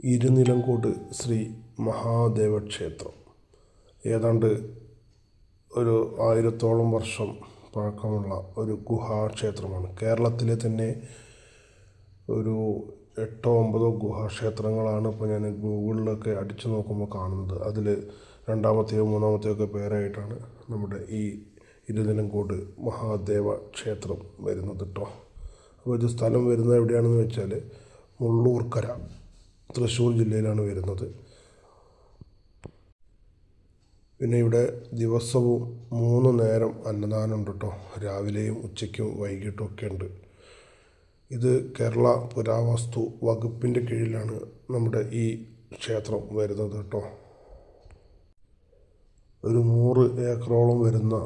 ഇരുനിലങ്കോട് ശ്രീ മഹാദേവ ക്ഷേത്രം ഏതാണ്ട് ഒരു ആയിരത്തോളം വർഷം പഴക്കമുള്ള ഒരു ഗുഹാക്ഷേത്രമാണ് കേരളത്തിലെ തന്നെ ഒരു എട്ടോ ഒമ്പതോ ഗുഹാക്ഷേത്രങ്ങളാണ് ഇപ്പോൾ ഞാൻ ഗൂഗിളിലൊക്കെ അടിച്ചു നോക്കുമ്പോൾ കാണുന്നത്. അതിൽ രണ്ടാമത്തെയോ മൂന്നാമത്തെയോ ഒക്കെ പേരായിട്ടാണ് നമ്മുടെ ഈ ഇരുനിലംകോട് മഹാദേവ ക്ഷേത്രം വരുന്നത് കേട്ടോ അപ്പോൾ ഇത് സ്ഥലം വരുന്നത് എവിടെയാണെന്ന് വെച്ചാൽ മുള്ളൂർക്കര. തൃശ്ശൂർ ജില്ലയിലാണ് വരുന്നത്. പിന്നെ ഇവിടെ ദിവസവും മൂന്ന് നേരം അന്നദാനം ഉണ്ട് കേട്ടോ രാവിലെയും ഉച്ചയ്ക്കും വൈകിട്ടും ഒക്കെ ഉണ്ട്. ഇത് കേരള പുരാവസ്തു വകുപ്പിന്റെ കീഴിലാണ് നമ്മുടെ ഈ ക്ഷേത്രം വരുന്നത് കേട്ടോ. ഒരു നൂറ് ഏക്കറോളം വരുന്ന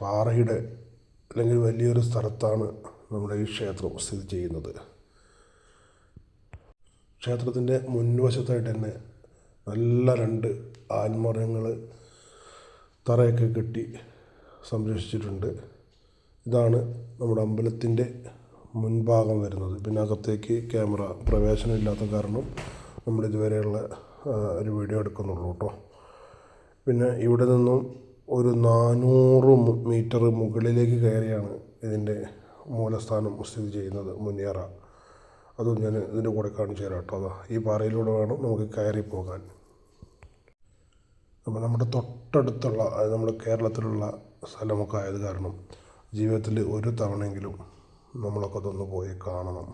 പാറയുടെ അല്ലെങ്കിൽ വലിയൊരു സ്ഥലത്താണ് നമ്മുടെ ഈ ക്ഷേത്രം സ്ഥിതി ചെയ്യുന്നത്. ക്ഷേത്രത്തിന്റെ മുൻവശത്തായിട്ട് തന്നെ നല്ല രണ്ട് ആൽമരങ്ങൾ തറയൊക്കെ കെട്ടി സംരക്ഷിച്ചിട്ടുണ്ട്. ഇതാണ് നമ്മുടെ അമ്പലത്തിന്റെ മുൻഭാഗം വരുന്നത്. പിന്നെ അകത്തേക്ക് ക്യാമറ പ്രവേശനമില്ലാത്ത കാരണം നമ്മൾ ഇതുവരെയുള്ള ഒരു വീഡിയോ എടുക്കുന്നുള്ളൂ കേട്ടോ. പിന്നെ ഇവിടെ നിന്നും ഒരു നാനൂറ് മീറ്റർ മുകളിലേക്ക് കയറിയാണ് ഇതിന്റെ മൂലസ്ഥാനം സ്ഥിതി ചെയ്യുന്നത് മുനിയറ. അതും ഞാൻ ഇതിന്റെ കൂടെ കാണിച്ചു തരാം കേട്ടോ. അതാ ഈ പാറയിലൂടെ വേണം നമുക്ക് കയറി പോകാൻ. അപ്പോൾ നമ്മുടെ തൊട്ടടുത്തുള്ള നമ്മുടെ കേരളത്തിലുള്ള സ്ഥലമൊക്കെ ആയത് കാരണം ജീവിതത്തിൽ ഒരു തവണയെങ്കിലും നമ്മളൊക്കെ അതൊന്ന് പോയി കാണണം.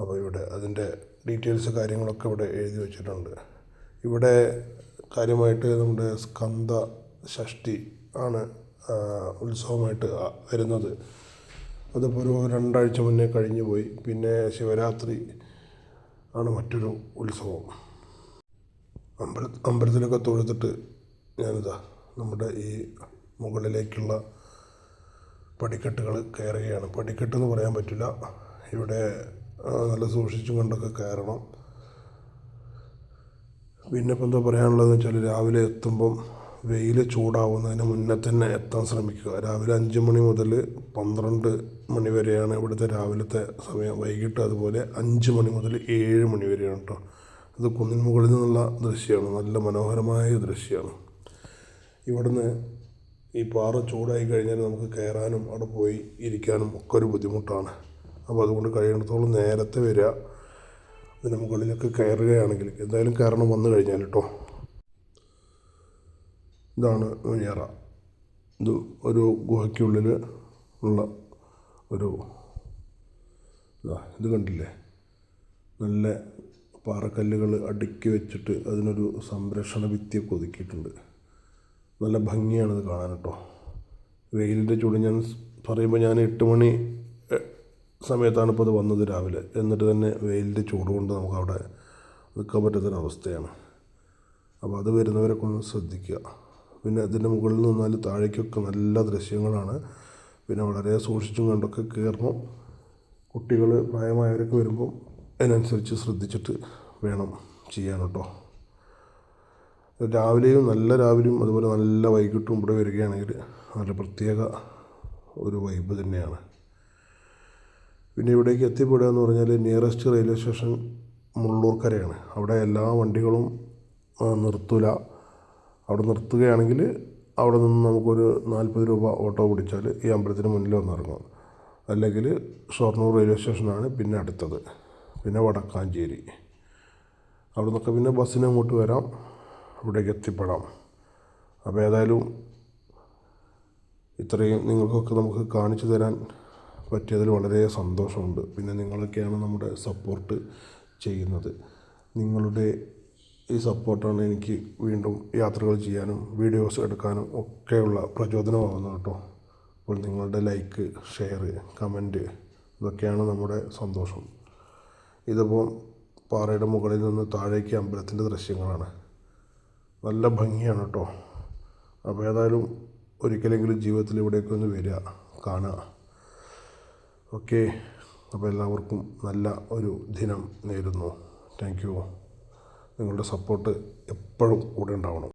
അപ്പോൾ ഇവിടെ അതിന്റെ ഡീറ്റെയിൽസ് കാര്യങ്ങളൊക്കെ ഇവിടെ എഴുതി വെച്ചിട്ടുണ്ട്. ഇവിടെ കാര്യമായിട്ട് നമ്മുടെ സ്കന്ദ ഷഷ്ടി ആണ് ഉത്സവമായിട്ട് വരുന്നത്. അതിപ്പോൾ ഒരു രണ്ടാഴ്ച മുന്നേ കഴിഞ്ഞു പോയി. പിന്നെ ശിവരാത്രി ആണ് മറ്റൊരു ഉത്സവം. അമ്പല അമ്പലത്തിലൊക്കെ തൊഴുതിട്ട് ഞാനിതാ നമ്മുടെ ഈ മുകളിലേക്കുള്ള പടിക്കെട്ടുകൾ കയറുകയാണ്. പടിക്കെട്ട് എന്ന് പറയാൻ പറ്റില്ല. ഇവിടെ നല്ല സൂക്ഷിച്ചും കണ്ടൊക്കെ കയറണം. പിന്നെ ഇപ്പം എന്താ പറയാനുള്ളതെന്ന് വെച്ചാൽ രാവിലെ എത്തുമ്പം വെയിൽ ചൂടാവുന്നതിന് മുന്നേ തന്നെ എത്താൻ ശ്രമിക്കുക. രാവിലെ അഞ്ച് മണി മുതൽ പന്ത്രണ്ട് മണി വരെയാണ് ഇവിടുത്തെ രാവിലത്തെ സമയം. വൈകിട്ട് അതുപോലെ അഞ്ച് മണി മുതൽ ഏഴ് മണി വരെയാണ് കേട്ടോ അത് കുന്നിൻ മുകളിൽ നിന്നുള്ള ദൃശ്യമാണ്. നല്ല മനോഹരമായ ദൃശ്യമാണ്. ഇവിടുന്ന് ഈ പാറ ചൂടായി കഴിഞ്ഞാൽ നമുക്ക് കയറാനും അവിടെ പോയി ഇരിക്കാനും ഒക്കെ ഒരു ബുദ്ധിമുട്ടാണ്. അപ്പോൾ അതുകൊണ്ട് കഴിയുന്നിടത്തോളം നേരത്തെ വരിക. ഇതിന് മുകളിലൊക്കെ കയറുകയാണെങ്കിൽ എന്തായാലും കയറണം വന്നു കഴിഞ്ഞാൽ കേട്ടോ ഇതാണ് മുനിയറ ഇത് ഒരു ഗുഹയ്ക്കുള്ളിൽ ഉള്ള ഒരു ഇതാ ഇത് കണ്ടില്ലേ? നല്ല പാറക്കല്ലുകൾ അടുക്കി വെച്ചിട്ട് അതിനൊരു സംരക്ഷണ ഭിത്തിയൊക്കെ ഒതുക്കിയിട്ടുണ്ട്. നല്ല ഭംഗിയാണ് ഇത് കാണാൻ കേട്ടോ. വെയിലിന്റെ ചൂട് ഞാൻ പറയുമ്പോൾ ഞാൻ എട്ട് മണി സമയത്താണ് ഇപ്പോൾ അത് വന്നത് രാവിലെ. എന്നിട്ട് തന്നെ വെയിലിന്റെ ചൂട് കൊണ്ട് നമുക്ക് അവിടെ നിൽക്കാൻ പറ്റാത്തൊരവസ്ഥയാണ്. അപ്പോൾ അത് വരുന്നവരൊക്കെ ഒന്ന് ശ്രദ്ധിക്കുക. പിന്നെ അതിന്റെ മുകളിൽ നിന്നാൽ താഴേക്കൊക്കെ നല്ല ദൃശ്യങ്ങളാണ്. പിന്നെ വളരെ സൂക്ഷിച്ചും കണ്ടൊക്കെ കയറണം കുട്ടികൾ പ്രായമായവരൊക്കെ വരുമ്പോൾ അതിനനുസരിച്ച് ശ്രദ്ധിച്ചിട്ട് വേണം ചെയ്യാൻ കേട്ടോ രാവിലെയും നല്ല രാവിലെയും അതുപോലെ നല്ല വൈകിട്ടും ഇവിടെ വരികയാണെങ്കിൽ നല്ല പ്രത്യേക ഒരു വൈബ് തന്നെയാണ്. പിന്നെ ഇവിടേക്ക് എത്തിപ്പെടുക എന്ന് പറഞ്ഞാൽ നിയറസ്റ്റ് റെയിൽവേ സ്റ്റേഷൻ മുള്ളൂർക്കരയാണ്. അവിടെ എല്ലാ വണ്ടികളും നിർത്തുല. അവിടെ നിർത്തുകയാണെങ്കിൽ അവിടെ നിന്ന് നമുക്കൊരു നാൽപ്പത് രൂപ ഓട്ടോ പിടിച്ചാൽ ഈ അമ്പലത്തിന് മുന്നിൽ വന്നിറങ്ങാം. അല്ലെങ്കിൽ ഷൊർണൂർ റെയിൽവേ സ്റ്റേഷനാണ് പിന്നെ അടുത്തത്. പിന്നെ വടക്കാഞ്ചേരി. അവിടെ നിന്നൊക്കെ പിന്നെ ബസ്സിന് അങ്ങോട്ട് വരാം. ഇവിടേക്ക് എത്തിപ്പെടാം. അപ്പോൾ ഏതായാലും ഇത്രയും നിങ്ങൾക്കൊക്കെ നമുക്ക് കാണിച്ചു തരാൻ പറ്റിയതിൽ വളരെ സന്തോഷമുണ്ട്. പിന്നെ നിങ്ങളൊക്കെയാണ് നമ്മുടെ സപ്പോർട്ട് ചെയ്യുന്നത്. നിങ്ങളുടെ ഈ സപ്പോർട്ടാണ് എനിക്ക് വീണ്ടും യാത്രകൾ ചെയ്യാനും വീഡിയോസ് എടുക്കാനും ഒക്കെയുള്ള പ്രചോദനമാകുന്നത് കേട്ടോ. അപ്പോൾ നിങ്ങളുടെ ലൈക്ക് ഷെയർ കമന്റ് ഇതൊക്കെയാണ് നമ്മുടെ സന്തോഷം. ഇതിപ്പോൾ പാറയുടെ മുകളിൽ നിന്ന് താഴേക്ക് അമ്പലത്തിന്റെ ദൃശ്യങ്ങളാണ്. നല്ല ഭംഗിയാണ് കേട്ടോ. അപ്പോൾ ഏതായാലും ഒരിക്കലെങ്കിലും ജീവിതത്തിൽ ഇവിടേക്ക് ഒന്ന് വരിക കാണുക. ഓക്കെ. അപ്പോൾ എല്ലാവർക്കും നല്ല ഒരു ദിനം നേരുന്നു. Thank you. നിങ്ങളുടെ സപ്പോർട്ട് എപ്പോഴും കൂടെ ഉണ്ടാവണം.